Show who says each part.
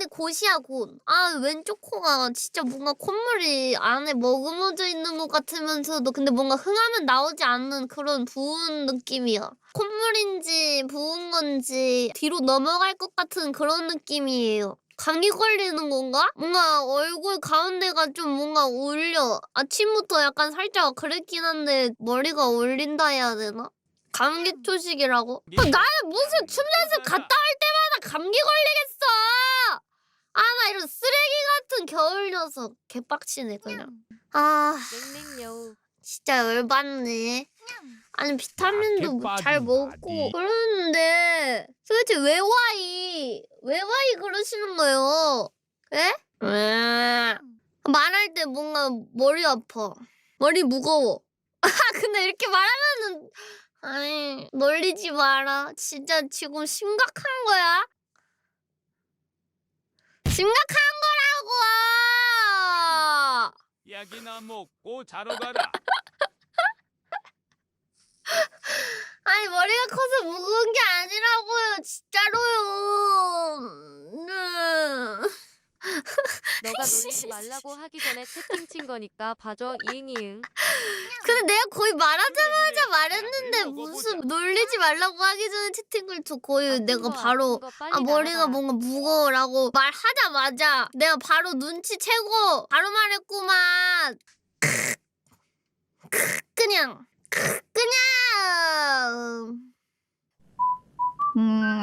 Speaker 1: 근데 곧이야 곧. 아 왼쪽 코가 진짜 뭔가 콧물이 안에 머금어져 있는 것 같으면서도 근데 뭔가 흥하면 나오지 않는 그런 부은 느낌이야. 콧물인지 부은 건지 뒤로 넘어갈 것 같은 그런 느낌이에요. 감기 걸리는 건가? 뭔가 얼굴 가운데가 좀 뭔가 울려. 아침부터 약간 살짝 그랬긴 한데 머리가 울린다 해야 되나? 감기 초식이라고? 아, 나는 무슨 춤 연습 갔다 올 때마다 감기 걸리겠어! 아, 같은 겨울 녀석. 개빡치네, 그냥. 아,
Speaker 2: 냉냉여우
Speaker 1: 진짜 열받네. 아니, 비타민도
Speaker 3: 아,
Speaker 1: 잘 먹고
Speaker 3: 바디.
Speaker 1: 그러는데 도대체 왜 와이? 왜 와이 그러시는 거예요? 에? 에. 말할 때 뭔가 머리 아파. 머리 무거워. 아, 근데 이렇게 말하면은 아니, 놀리지 마라. 진짜 지금 심각한 거야? 심각한 거라고!
Speaker 3: 약이나 먹고 자러 가라.
Speaker 1: 아니, 머리가 커서 무거운 게 아니라고요. 진짜로요. 네.
Speaker 2: 너가 놀리지 말라고 하기 전에 채팅 친 거니까 봐줘 이응 이응
Speaker 1: 근데 내가 거의
Speaker 3: 그래,
Speaker 1: 말했는데 무슨 놀리지 말라고 하기 전에 채팅을 쳐 거의 내가 바로
Speaker 2: 아
Speaker 1: 머리가 뭔가 무거워라고 말하자마자 내가 바로 눈치채고 바로 말했구만. 그냥 그냥. 음.